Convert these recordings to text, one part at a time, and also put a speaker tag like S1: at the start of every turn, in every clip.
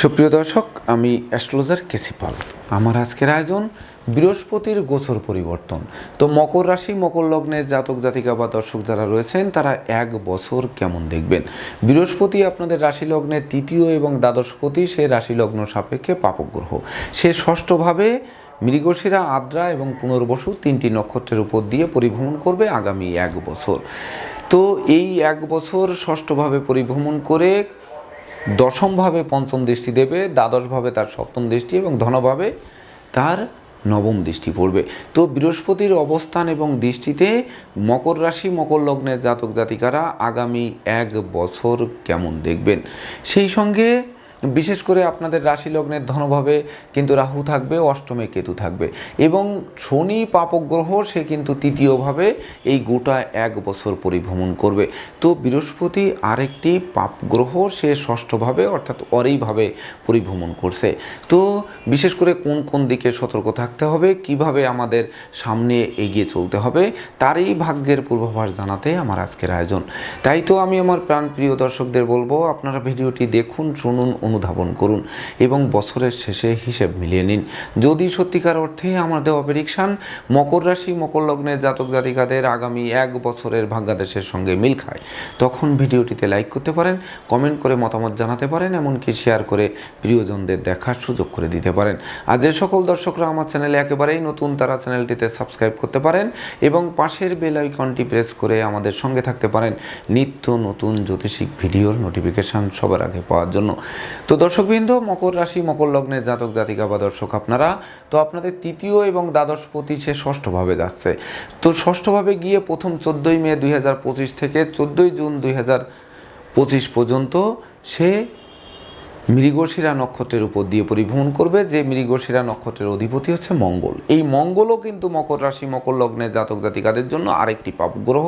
S1: সুপ্রিয় দর্শক, আমি অ্যাস্ট্রোলজার কেসি পাল। আমার আজকের আয়োজন বৃহস্পতির গোচর পরিবর্তন। তো মকর রাশি, মকর লগ্নের জাতক, জাতিকা বা দর্শক যারা রয়েছেন, তারা এক বছর কেমন দেখবেন? বৃহস্পতি আপনাদের রাশি লগ্নের তৃতীয় এবং দ্বাদশপতি, সে রাশি লগ্ন সাপেক্ষে পাপগ্রহ সে ষষ্ঠভাবে মৃগশিরা, আদ্রা এবং পুনর্বসু তিনটি নক্ষত্রের উপর দিয়ে পরিভ্রমণ করবে আগামী এক বছর। তো এই এক বছর ষষ্ঠভাবে পরিভ্রমণ করে দশমভাবে পঞ্চম দৃষ্টি দেবে, দ্বাদশভাবে তার সপ্তম দৃষ্টি এবং ধনভাবে তার নবম দৃষ্টি পড়বে। তো বৃহস্পতির অবস্থান এবং দৃষ্টিতে মকর রাশি, মকর লগ্নের জাতক জাতিকারা আগামী এক বছর কেমন দেখবেন? সেই সঙ্গে বিশেষ করে আপনাদের রাশি লগ্নের ধনভাবে কিন্তু রাহু থাকবে, অষ্টমে কেতু থাকবে এবং শনি পাপগ্রহ, সে কিন্তু তৃতীয়ভাবে এই গোটা এক বছর পরিভ্রমণ করবে। তো বৃহস্পতি আরেকটি পাপগ্রহ, সে ষষ্ঠভাবে অর্থাৎ অরেইভাবে পরিভ্রমণ করছে। তো বিশেষ করে কোন কোন দিকে সতর্ক থাকতে হবে, কীভাবে আমাদের সামনে এগিয়ে চলতে হবে তারই ভাগ্যের পূর্বাভাস জানাতে আমার আজকের আয়োজন। তাই তো আমি আমার প্রাণপ্রিয় দর্শকদের বলব, আপনারা ভিডিওটি দেখুন, শুনুন অনুধাবন করুন এবং বছরের শেষে হিসেব মিলিয়ে নিন। যদি সত্যিকার অর্থে আমার দেওয়া প্রেডিকশান মকর রাশি, মকর লগ্নের জাতক জাতিকাদের আগামী এক বছরের ভাগ্যাদেশের সঙ্গে মিল খায়। তখন ভিডিওটিতে লাইক করতে পারেন কমেন্ট করে মতামত জানাতে পারেন, এমনকি শেয়ার করে প্রিয়জনদের দেখার সুযোগ করে দিতে পারেন। আর যে সকল দর্শকরা আমার চ্যানেলে একেবারেই নতুন, তারা চ্যানেলটিতে সাবস্ক্রাইব করতে পারেন এবং পাশের বেল আইকনটি প্রেস করে আমাদের সঙ্গে থাকতে পারেন। নিত্য নতুন জ্যোতিষিক ভিডিওর নোটিফিকেশান সবার আগে পাওয়ার জন্য। তো দর্শকবৃন্দ, মকর রাশি, মকর লগ্নের জাতক, জাতিকা বা দর্শক আপনারা, তো আপনাদের তৃতীয় এবং দ্বাদশ পতি সে ষষ্ঠভাবে যাচ্ছে। তো ষষ্ঠভাবে গিয়ে প্রথম চোদ্দোই মে দুই হাজার পঁচিশ থেকে চোদ্দোই জুন দুই পঁচিশ পর্যন্ত সে মৃগশিরা নক্ষত্রের উপর দিয়ে পরিভ্রমণ করবে, যে মৃগশিরা নক্ষত্রের অধিপতি হচ্ছে মঙ্গল। এই মঙ্গলও কিন্তু মকর রাশি, মকর লগ্নের জাতক জাতিকাদের জন্য আরেকটি পাপগ্রহ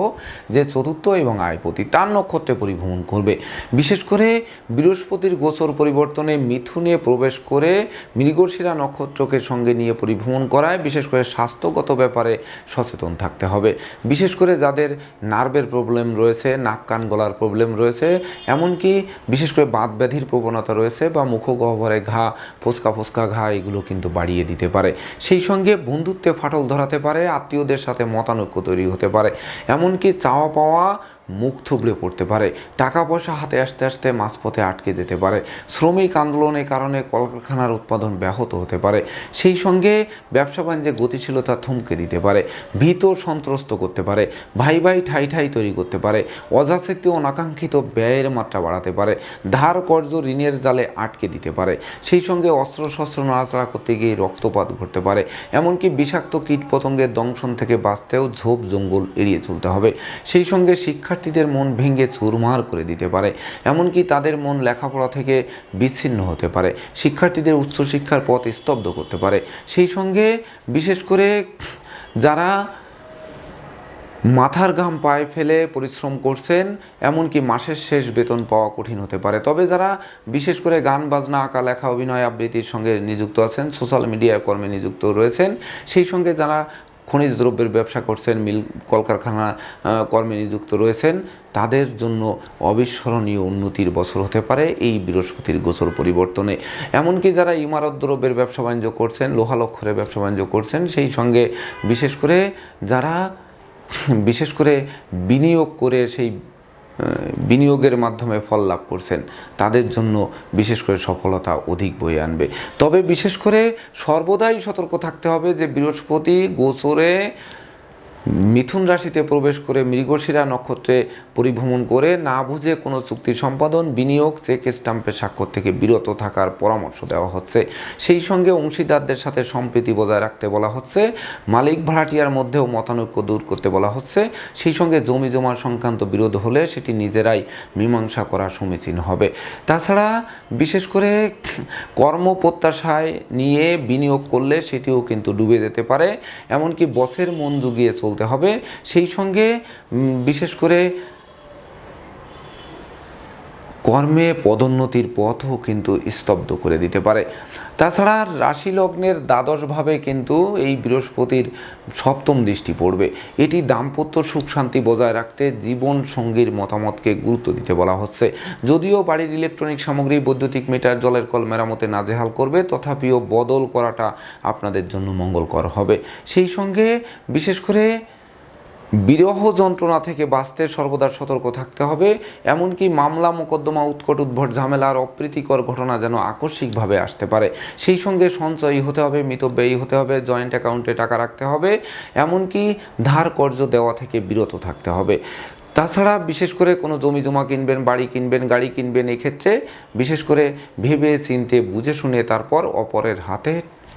S1: যে চতুর্থ এবং আয়পতি, তার নক্ষত্রে পরিভ্রমণ করবে। বিশেষ করে বৃহস্পতির গোচর পরিবর্তনে মিথুনে প্রবেশ করে মৃগশিরা নক্ষত্রকে সঙ্গে নিয়ে পরিভ্রমণ করায়, বিশেষ করে স্বাস্থ্যগত ব্যাপারে সচেতন থাকতে হবে। বিশেষ করে যাদের নার্ভের প্রবলেম রয়েছে, নাক কান গলার প্রবলেম রয়েছে, এমনকি বিশেষ করে বাত ব্যাধির প্রবণতা রয়েছে বা মুখগহ্বরে ঘা, ফোসকা ফোসকা ঘা, এগুলো কিন্তু বাড়িয়ে দিতে পারে। সেই সঙ্গে বন্ধুত্বে ফাটল ধরাতে পারে, আত্মীয়দের সাথে মতানৈক্য তৈরি হতে পারে। এমনকি চাওয়া পাওয়া মুখ থুবড়ে পড়তে পারে। টাকা পয়সা হাতে আসতে আসতে মাঝপথে আটকে যেতে পারে। শ্রমিক আন্দোলনের কারণে কলকারখানার উৎপাদন ব্যাহত হতে পারে। সেই সঙ্গে ব্যবসা বাণিজ্যে গতিশীলতা থমকে দিতে পারে। ভীত সন্ত্রস্ত করতে পারে। ভাই ভাই ঠাই ঠাই তৈরি করতে পারে। অযাচিত অনাকাঙ্ক্ষিত ব্যয়ের মাত্রা বাড়াতে পারে। ধার কর্য ঋণের জালে আটকে দিতে পারে। সেই সঙ্গে অস্ত্রশস্ত্র নাড়াচাড়া করতে গিয়ে রক্তপাত ঘটতে পারে। এমনকি বিষাক্ত কীটপতঙ্গের দংশন থেকে বাঁচতেও ঝোপ জঙ্গল এড়িয়ে চলতে হবে। সেই সঙ্গে শিক্ষার্থীদের মন ভেঙে চুরমার করে দিতে পারে, এমনকি তাদের মন লেখাপড়া থেকে বিচ্ছিন্ন হতে পারে, শিক্ষার্থীদের উচ্চশিক্ষার পথ স্তব্ধ করতে পারে। সেই সঙ্গে বিশেষ করে যারা মাথার ঘাম পায়ে ফেলে পরিশ্রম করছেন, এমনকি মাসের শেষ বেতন পাওয়া কঠিন হতে পারে। তবে যারা বিশেষ করে গান, বাজনা, আঁকা, লেখা, অভিনয় আবৃত্তির সঙ্গে নিযুক্ত আছেন, সোশ্যাল মিডিয়া কর্মে নিযুক্ত রয়েছেন, সেই সঙ্গে যারা খনিজ দ্রব্যের ব্যবসা করছেন, মিল, কলকারখানা কর্মে নিযুক্ত রয়েছেন। তাদের জন্য অবিস্মরণীয় উন্নতির বছর হতে পারে এই বৃহস্পতির গোচর পরিবর্তনে। এমনকি যারা ইমারত দ্রব্যের ব্যবসা বাণিজ্য করছেন লোহালক্ষরে ব্যবসা বাণিজ্য করছেন, সেই সঙ্গে বিশেষ করে যারা, বিশেষ করে বিনিয়োগ করে সেই বিনিয়োগের মাধ্যমে ফল লাভ করছেন, তাদের জন্য বিশেষ করে সফলতা অধিক বয়ে আনবে। তবে বিশেষ করে সর্বদাই সতর্ক থাকতে হবে যে বৃহস্পতি গোচরে মিথুন রাশিতে প্রবেশ করে মৃগশিরা নক্ষত্রে পরিভ্রমণ করে না বুঝে কোনো চুক্তি সম্পাদন, বিনিয়োগ, চেক স্টাম্পে স্বাক্ষর থেকে বিরত থাকার পরামর্শ দেওয়া হচ্ছে। সেই সঙ্গে অংশীদারদের সাথে সম্প্রীতি বজায় রাখতে বলা হচ্ছে, মালিক ভাড়াটিয়ার মধ্যেও মতানৈক্য দূর করতে বলা হচ্ছে। সেই সঙ্গে জমি জমা সংক্রান্ত বিরোধ হলে সেটি নিজেরাই মীমাংসা করা সমীচীন হবে। তাছাড়া বিশেষ করে কর্ম প্রত্যাশায় নিয়ে বিনিয়োগ করলে সেটিও কিন্তু ডুবে যেতে পারে, এমনকি বসের মন জুগিয়ে চলতে হবে। সেই সঙ্গে বিশেষ করে কর্মে পদোন্নতির পথও কিন্তু স্তব্ধ করে দিতে পারে। তাছাড়া রাশি লগ্নের দ্বাদশভাবে কিন্তু এই বৃহস্পতির সপ্তম দৃষ্টি পড়বে। এটি দাম্পত্য সুখ শান্তি বজায় রাখতে জীবন সঙ্গীর মতামতকে গুরুত্ব দিতে বলা হচ্ছে। যদিও বাড়ির ইলেকট্রনিক সামগ্রী, বৈদ্যুতিক মিটার, জলের কল মেরামতে নাজেহাল করবে, তথাপিও বদল করাটা আপনাদের জন্য মঙ্গলকর হবে। সেই সঙ্গে বিশেষ করে বিরহ যন্ত্রণা থেকে বাঁচতে সর্বদা সতর্ক থাকতে হবে, এমনকি মামলা মোকদ্দমা, উৎকট উদ্ভট ঝামেলা আর অপ্রীতিকর ঘটনা যেন আকস্মিকভাবে আসতে পারে। সেই সঙ্গে সঞ্চয়ী হতে হবে, মিতব্যয়ী হতে হবে, জয়েন্ট অ্যাকাউন্টে টাকা রাখতে হবে, এমনকি ধার কর্জ দেওয়া থেকে বিরত থাকতে হবে। তাছাড়া বিশেষ করে কোনো জমি জমা কিনবেন, বাড়ি কিনবেন, গাড়ি কিনবেন, এক্ষেত্রে বিশেষ করে ভেবে চিনতে বুঝে শুনে তারপর অপরের হাতে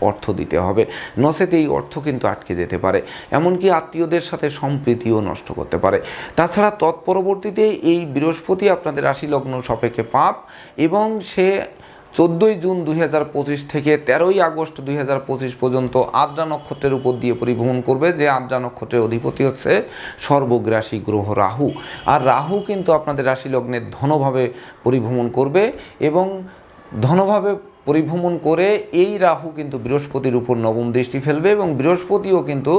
S1: অর্থ দিতে হবে। নচেত এই অর্থ কিন্তু আটকে যেতে পারে, এমনকি আত্মীয়দের সাথে সম্প্রীতিও নষ্ট করতে পারে। তাছাড়া তৎপরবর্তীতে এই বৃহস্পতি আপনাদের রাশি লগ্ন সাপেক্ষে পাপ এবং সে চোদ্দোই জুন দুই হাজার পঁচিশ থেকে তেরোই আগস্ট দুই হাজার পঁচিশ পর্যন্ত আদ্রা নক্ষত্রের উপর দিয়ে পরিভ্রমণ করবে, যে আদ্রা নক্ষত্রের অধিপতি হচ্ছে সর্বগ্রাসী গ্রহ রাহু। আর রাহু কিন্তু আপনাদের রাশি লগ্নের ধনভাবে পরিভ্রমণ করবে এবং ধনভাবে পরিভ্রমণ করে এই রাহু কিন্তু বৃহস্পতির উপর নবম দৃষ্টি ফেলবে এবং বৃহস্পতিও কিন্তু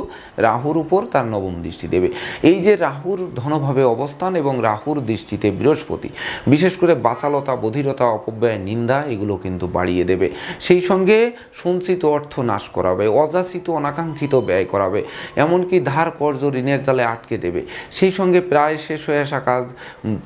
S1: রাহুর উপর তার নবম দৃষ্টি দেবে। এই যে রাহুর ধনভাবে অবস্থান এবং রাহুর দৃষ্টিতে বৃহস্পতি, বিশেষ করে বাসালতা, বধিরতা, অপব্যয়, নিন্দা এগুলো কিন্তু বাড়িয়ে দেবে। সেই সঙ্গে সঞ্চিত অর্থ নাশ করাবে, অযাচিত, অনাকাঙ্ক্ষিত ব্যয় করাবে, এমনকি ধার, কর্জ, ঋণের জালে আটকে দেবে। সেই সঙ্গে প্রায় শেষ হয়ে আসা কাজ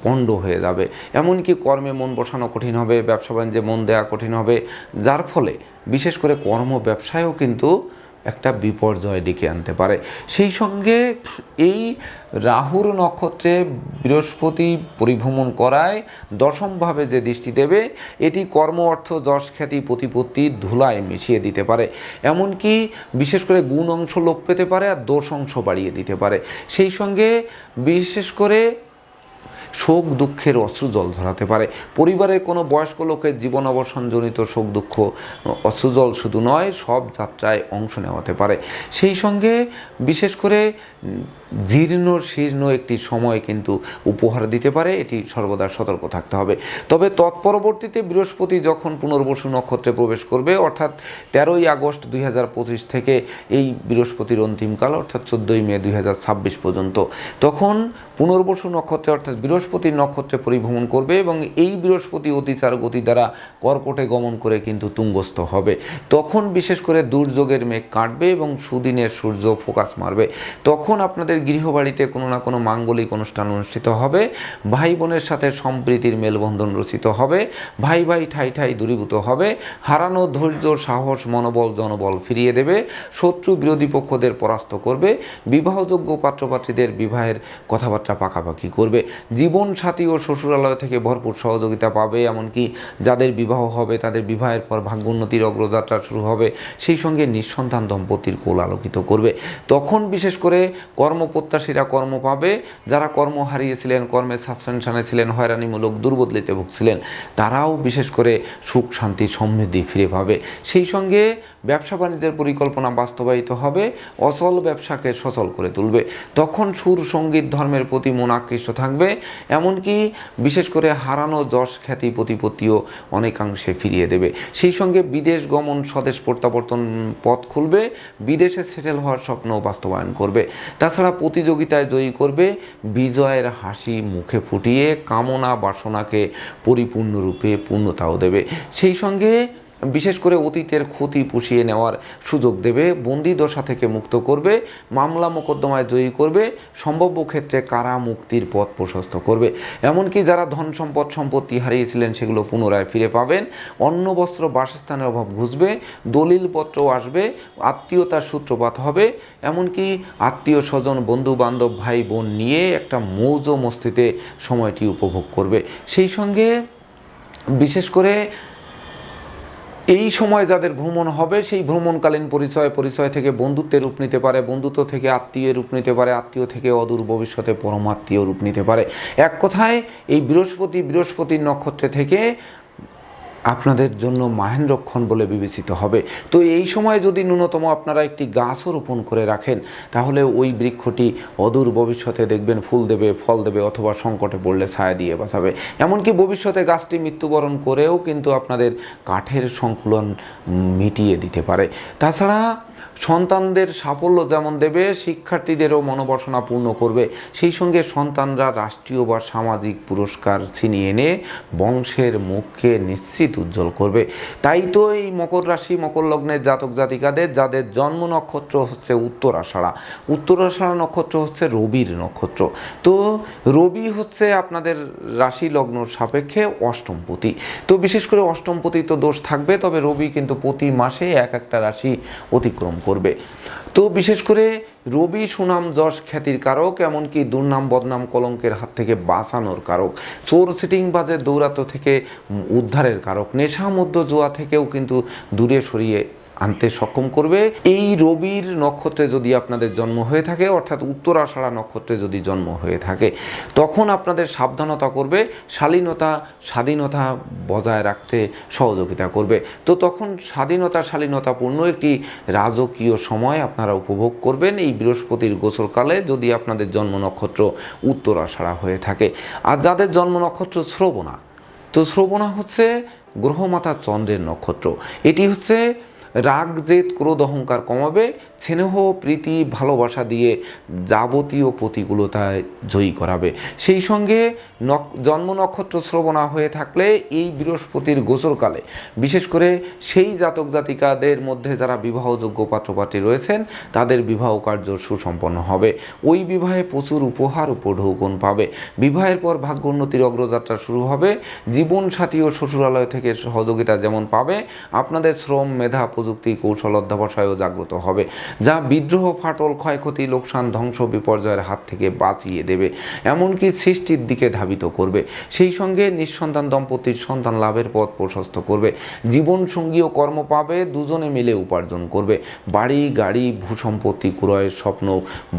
S1: পণ্ড হয়ে যাবে। এমনকি কর্মে মন বসানো কঠিন হবে, ব্যবসা বাণিজ্যে মন দেওয়া কঠিন হবে যার ফলে বিশেষ করে কর্ম ব্যবসায়ও কিন্তু একটা বিপর্যয় ডেকে আনতে পারে। সেই সঙ্গে এই রাহুর নক্ষত্রে বৃহস্পতি পরিভ্রমণ করায় দশমভাবে যে দৃষ্টি দেবে, এটি কর্ম, অর্থ, যশ, খ্যাতি, প্রতিপত্তি, ধুলায় মিশিয়ে দিতে পারে। এমনকি বিশেষ করে গুণ অংশ লোপ পেতে পারে আর দোষ অংশ বাড়িয়ে দিতে পারে। সেই সঙ্গে বিশেষ করে শোক দুঃখের অশ্রু জল ধরাতে পারে। পরিবারের কোনো বয়স্ক লোকের জীবন অবসানজনিত শোক দুঃখ অশ্রুজল শুধু নয়, সব যাত্রায় অংশ নেওয়াতে পারে। সেই সঙ্গে বিশেষ করে জীর্ণ শীর্ণ একটি সময় কিন্তু উপহার দিতে পারে, এটি সর্বদা সতর্ক থাকতে হবে। তবে তৎপরবর্তীতে বৃহস্পতি যখন পুনর্বসু নক্ষত্রে প্রবেশ করবে, অর্থাৎ তেরোই আগস্ট দুই হাজার পঁচিশ থেকে এই বৃহস্পতির অন্তিমকাল অর্থাৎ চোদ্দোই মে দুই হাজার ছাব্বিশ পর্যন্ত, তখন পুনর্বসু নক্ষত্রে, অর্থাৎ বৃহস্পতির নক্ষত্রে পরিভ্রমণ করবে এবং এই বৃহস্পতি অতিচার গতি দ্বারা কর্কটে গমন করে কিন্তু তুঙ্গস্থ হবে। তখন বিশেষ করে দুর্যোগের মেঘ কাটবে এবং সুদিনের সূর্য ফোকাস মারবে। তখন আপনাদের গৃহবাড়িতে কোনো না কোনো মাঙ্গলিক অনুষ্ঠান অনুষ্ঠিত হবে, ভাই বোনের সাথে সম্প্রীতির মেলবন্ধন রচিত হবে, ভাই ভাই ঠাই ঠাই দূরীভূত হবে, হারানো ধৈর্য, সাহস, মনোবল, জনবল ফিরিয়ে দেবে, শত্রু বিরোধী পক্ষদের পরাস্ত করবে, বিবাহযোগ্য পাত্রপাত্রীদের বিবাহের কথাবার্তা পাকাপাকি করবে, জীবন সাথী ও শ্বশুরালয় থেকে ভরপুর সহযোগিতা পাবে, এমনকি যাদের বিবাহ হবে তাদের বিবাহের পর ভাগ্যোন্নতির অগ্রযাত্রা শুরু হবে, সেই সঙ্গে নিঃসন্তান দম্পতির কোল আলোকিত করবে। তখন বিশেষ করে কর্মপ্রত্যাশীরা কর্ম পাবে, যারা কর্ম হারিয়েছিলেন কর্মের সাসপেনশনে ছিলেন, হয়রানিমূলক দুর্বদলিতে ভুগছিলেন, তারাও বিশেষ করে সুখ, শান্তি, সমৃদ্ধি ফিরে পাবে। সেই সঙ্গে ব্যবসা বাণিজ্যের পরিকল্পনা বাস্তবায়িত হবে, অচল ব্যবসাকে সচল করে তুলবে। তখন সুর, সংগীত, ধর্মের প্রতি মন আকৃষ্ট থাকবে, এমনকি বিশেষ করে হারানো যশ খ্যাতি প্রতিপত্তিও অনেকাংশে ফিরিয়ে দেবে। সেই সঙ্গে বিদেশ গমন, স্বদেশ প্রত্যাবর্তন পথ খুলবে, বিদেশে সেটেল হওয়ার স্বপ্ন বাস্তবায়ন করবে। তাছাড়া প্রতিযোগিতায় জয়ী করবে, বিজয়ের হাসি মুখে ফুটিয়ে কামনা বাসনাকে পরিপূর্ণরূপে পূর্ণতাও দেবে। সেই সঙ্গে বিশেষ করে অতীতের ক্ষতি পুষিয়ে নেওয়ার সুযোগ দেবে, বন্দি দশা থেকে মুক্ত করবে, মামলা মোকদ্দমায় জয়ী করবে, সম্ভাব্য ক্ষেত্রে কারা মুক্তির পথ প্রশস্ত করবে। এমনকি যারা ধন সম্পদ সম্পত্তি হারিয়েছিলেন সেগুলো পুনরায় ফিরে পাবেন। অন্ন, বস্ত্র, বাসস্থানের অভাব ঘুষবে, দলিলপত্র আসবে, আত্মীয়তার সূত্রপাত হবে। এমনকি আত্মীয় স্বজন বন্ধু বান্ধব ভাই বোন নিয়ে একটা মৌজ মস্তিতে সময়টি উপভোগ করবে। সেই সঙ্গে বিশেষ করে এই সময় যাদের ভ্রমণ হবে, সেই ভ্রমণকালীন পরিচয় পরিচয় থেকে বন্ধুত্বের রূপ নিতে পারে, বন্ধুত্ব থেকে আত্মীয়ের রূপ নিতে পারে, আত্মীয় থেকে অদূর ভবিষ্যতে পরমাত্মীয় রূপ নিতে পারে। এক কথায়, এই বৃহস্পতি, বৃহস্পতির নক্ষত্রে থেকে আপনাদের জন্য মাহেন্দ্রক্ষণ বলে বিবেচিত হবে। তো এই সময় যদি ন্যূনতম আপনারা একটি গাছও রোপণ করে রাখেন, তাহলে ওই বৃক্ষটি অদূর ভবিষ্যতে দেখবেন ফুল দেবে, ফল দেবে অথবা সংকটে পড়লে ছায়া দিয়ে বাঁচাবে। এমনকি ভবিষ্যতে গাছটি মৃত্যুবরণ করেও কিন্তু আপনাদের কাঠের সংকুলন মিটিয়ে দিতে পারে। তাছাড়া সন্তানদের সাফল্য যেমন দেবে, শিক্ষার্থীদেরও মনোবাসনা পূর্ণ করবে। সেই সঙ্গে সন্তানরা রাষ্ট্রীয় বা সামাজিক পুরস্কার ছিনিয়ে এনে বংশের মুখকে নিশ্চিত উজ্জ্বল করবে। তাই তো এই মকর রাশি, মকর লগ্নের জাতক জাতিকাদের, যাদের জন্ম নক্ষত্র হচ্ছে উত্তরাষাঢ়া উত্তরাষাঢ়া নক্ষত্র হচ্ছে রবির নক্ষত্র। তো রবি হচ্ছে আপনাদের রাশি লগ্ন সাপেক্ষে অষ্টমপতি। তো বিশেষ করে অষ্টমপতি তো দোষ থাকবে, তবে রবি কিন্তু প্রতি মাসে এক একটা রাশি অতিক্রম করবে। তো বিশেষ করে রবি সুনাম যশ খ্যাতির কারক, এমনকি দুর্নাম বদনাম কলঙ্কের হাত থেকে বাঁচানোর কারক। চোর সিটিং বাজে দৌরাত্ম থেকে উদ্ধারের কারক। নেশা মধ্য জোয়া থেকেও কিন্তু দূরে সরিয়ে আনতে সক্ষম করবে। এই রবির নক্ষত্রে যদি আপনাদের জন্ম হয়ে থাকে, অর্থাৎ উত্তরাষাঢ়া নক্ষত্রে যদি জন্ম হয়ে থাকে, তখন আপনাদের সাবধানতা করবে, শালীনতা, স্বাধীনতা বজায় রাখতে সহযোগিতা করবে। তো তখন স্বাধীনতা, শালীনতাপূর্ণ একটি রাজকীয় সময় আপনারা উপভোগ করবেন এই বৃহস্পতির গোচরকালে যদি আপনাদের জন্ম নক্ষত্র উত্তরাষাঢ়া হয়ে থাকে। আর যাদের জন্ম নক্ষত্র শ্রবণা, তো শ্রবণা হচ্ছে গ্রহমাতা চন্দ্রের নক্ষত্র। এটি হচ্ছে রাগ জেদ ক্রোধ অহংকার কমাবে, স্নেহ, প্রীতি, ভালোবাসা দিয়ে যাবতীয় প্রতিকূলতায় জয়ী করাবে। সেই সঙ্গে জন্ম নক্ষত্র শ্রবণা হয়ে থাকলে এই বৃহস্পতির গোচরকালে, বিশেষ করে সেই জাতক জাতিকাদের মধ্যে যারা বিবাহযোগ্য পাত্রপাত্রী রয়েছেন, তাদের বিবাহ কার্য সুসম্পন্ন হবে। ওই বিবাহে প্রচুর উপহার উপঢৌকন পাবে। বিবাহের পর ভাগ্য উন্নতির অগ্রযাত্রা শুরু হবে। জীবন সাথী ও শ্বশুরালয় থেকে সহযোগিতা যেমন পাবে, আপনাদের শ্রম, মেধা প্রযুক্তি কৌশল অধ্যাবসায়ও জাগ্রত হবে, যা বিদ্রোহ, ফাটল, ক্ষয়ক্ষতি, লোকসান, ধ্বংস, বিপর্যয়ের হাত থেকে বাঁচিয়ে দেবে, এমনকি সৃষ্টির দিকে ধাবিত করবে। সেই সঙ্গে নিঃসন্তান দম্পতির সন্তান লাভের পথ প্রশস্ত করবে, জীবন সঙ্গী ও কর্ম পাবে, দুজনে মিলে উপার্জন করবে, বাড়ি, গাড়ি, ভূসম্পত্তি ক্রয়ের স্বপ্ন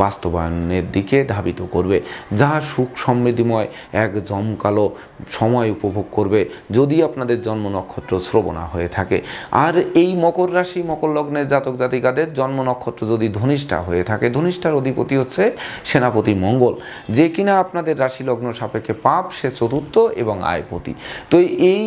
S1: বাস্তবায়নের দিকে ধাবিত করবে, যা সুখ সমৃদ্ধিময় এক জমকালো সময় উপভোগ করবে, যদি আপনাদের জন্ম নক্ষত্র শ্রবণা হয়ে থাকে। আর এই মকর রাশি, মকর লগ্নের জাতক জাতিকাদের জন্ম নক্ষত্র যদি ধনিষ্ঠা হয়ে থাকে, ধনিষ্ঠার অধিপতি হচ্ছে সেনাপতি মঙ্গল। যে কিনা আপনাদের রাশি লগ্ন সাপেক্ষে পাপ, সে চতুর্থ এবং আয়পতি। তো এই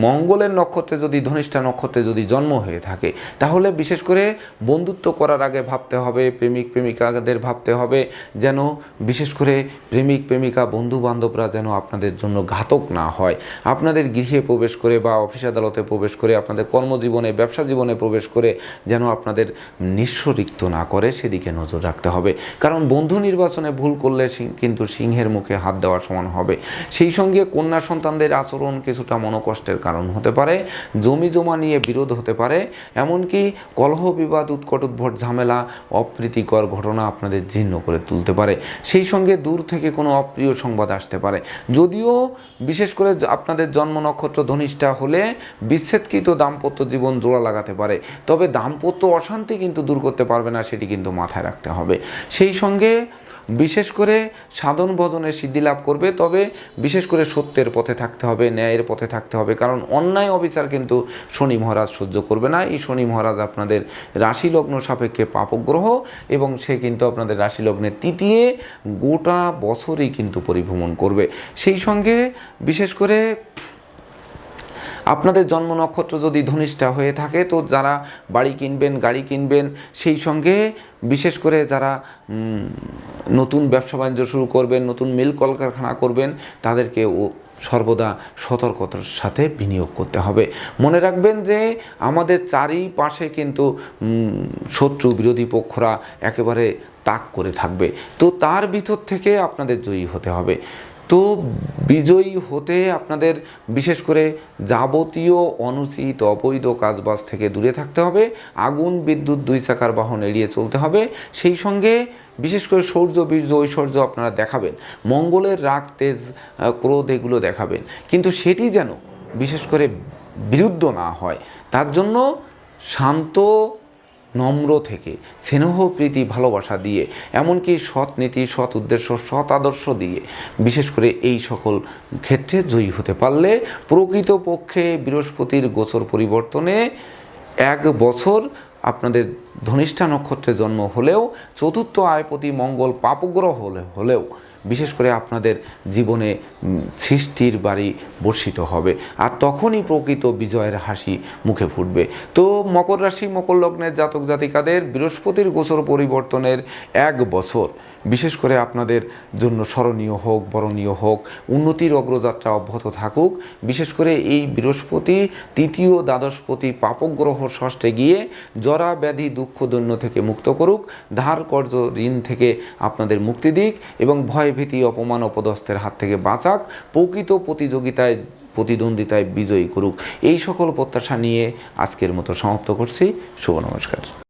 S1: মঙ্গলের নক্ষত্রে যদি, ধনিষ্ঠা নক্ষত্রে যদি জন্ম হয়ে থাকে, তাহলে বিশেষ করে বন্ধুত্ব করার আগে ভাবতে হবে, প্রেমিক প্রেমিকাদের ভাবতে হবে, যেন বিশেষ করে প্রেমিক প্রেমিকা বন্ধু বান্ধবরা যেন আপনাদের জন্য ঘাতক না হয়। আপনাদের গৃহে প্রবেশ করে বা অফিস আদালতে প্রবেশ করে, আপনাদের কর্মজীবনে, ব্যবসা জীবনে প্রবেশ করে যেন আপনাদের নিঃস্বরিক্ত না করে, সেদিকে নজর রাখতে হবে। কারণ বন্ধু নির্বাচনে ভুল করলে কিন্তু সিংহের মুখে হাত দেওয়ার সমান হবে। সেই সঙ্গে কন্যা সন্তানদের আচরণ কিছুটা মনোকষ্টের কারণ হতে পারে, জমি জমা নিয়ে বিরোধ হতে পারে, এমনকি কলহ বিবাদ, উৎকট উদ্ভট ঝামেলা, অপ্রীতিকর ঘটনা আপনাদের জীর্ণ করে তুলতে পারে। সেই সঙ্গে দূর থেকে কোনো অপ্রিয় সংবাদ আসতে পারে। যদিও বিশেষ করে আপনাদের জন্ম নক্ষত্র ধনিষ্ঠা হলে বিচ্ছেদকৃত দাম্পত্য জীবন জোড়া লাগাতে পারে। তবে দাম্পত্য অশান্তি কিন্তু দূর করতে পারবে না, সেটি কিন্তু মাথায় রাখতে হবে। সেই সঙ্গে বিশেষ করে সাধন ভজনের সিদ্ধি লাভ করবে, তবে বিশেষ করে সত্যের পথে থাকতে হবে, ন্যায়ের পথে থাকতে হবে। কারণ অন্যায় অবিচার কিন্তু শনি মহারাজ সহ্য করবে না। এই শনি মহারাজ আপনাদের রাশি লগ্ন সাপেক্ষে পাপগ্রহ এবং সে কিন্তু আপনাদের রাশি লগ্নের তৃতীয় গোটা বছরই কিন্তু পরিভ্রমণ করবে। সেই সঙ্গে বিশেষ করে আপনাদের জন্ম নক্ষত্র যদি ধনিষ্ঠা হয়ে থাকে, তো যারা বাড়ি কিনবেন, গাড়ি কিনবেন, সেই সঙ্গে বিশেষ করে যারা নতুন ব্যবসা বাণিজ্য শুরু করবেন, নতুন মিল কলকারখানা করবেন, তাদেরকে সর্বদা সতর্কতার সাথে বিনিয়োগ করতে হবে। মনে রাখবেন যে আমাদের চারিপাশে কিন্তু শত্রু বিরোধী পক্ষরা একেবারে তাক করে থাকবে। তো তার ভিতর থেকে আপনাদের জয়ী হতে হবে। তো বিজয়ী হতে আপনাদের বিশেষ করে যাবতীয় অনুচিত অবৈধ কাজবাজ থেকে দূরে থাকতে হবে, আগুন, বিদ্যুৎ, দুই চাকার বাহন এড়িয়ে চলতে হবে। সেই সঙ্গে বিশেষ করে সৌর্য, বীর্য, ঐশ্বর্য আপনারা দেখাবেন, মঙ্গলের রাগ, তেজ ক্রোধ এগুলো দেখাবেন। কিন্তু সেটি যেন বিশেষ করে বিরুদ্ধ না হয়, তার জন্য শান্ত নম্র থেকে, স্নেহ প্রীতি ভালোবাসা দিয়ে, এমনকি সৎ নীতি, সৎ উদ্দেশ্য, সৎ আদর্শ দিয়ে। বিশেষ করে এই সকল ক্ষেত্রে জয়ী হতে পারলে প্রকৃতপক্ষে বৃহস্পতির গোচর পরিবর্তনে এক বছর আপনাদের ধনিষ্ঠা নক্ষত্রে জন্ম হলেও, চতুর্থ আয়পতি মঙ্গল পাপগ্রহ হলে হলেও বিশেষ করে আপনাদের জীবনে সৃষ্টির বাড়ি বর্ষিত হবে। আর তখনই প্রকৃত বিজয়ের হাসি মুখে ফুটবে। তো মকর রাশি, মকর লগ্নের জাতক জাতিকাদের বৃহস্পতির গোচর পরিবর্তনের এক বছর। বিশেষ করে আপনাদের জন্য স্মরণীয় হোক, বরণীয় হোক, উন্নতির অগ্রযাত্রা অব্যাহত থাকুক। বিশেষ করে এই বৃহস্পতি, তৃতীয় দ্বাদশপতি পাপগ্রহ ষষ্ঠে গিয়ে জরা ব্যাধি দুঃখ দৈন্য থেকে মুক্ত করুক, ধার কর্য ঋণ থেকে আপনাদের মুক্তি দিক এবং ভয় ভীতি, অপমান, অপদস্থের হাত থেকে বাঁচাক, প্রকৃত প্রতিযোগিতায়, প্রতিদ্বন্দ্বিতায় বিজয়ী করুক। এই সকল প্রত্যাশা নিয়ে আজকের মতো সমাপ্ত করছি। শুভ নমস্কার।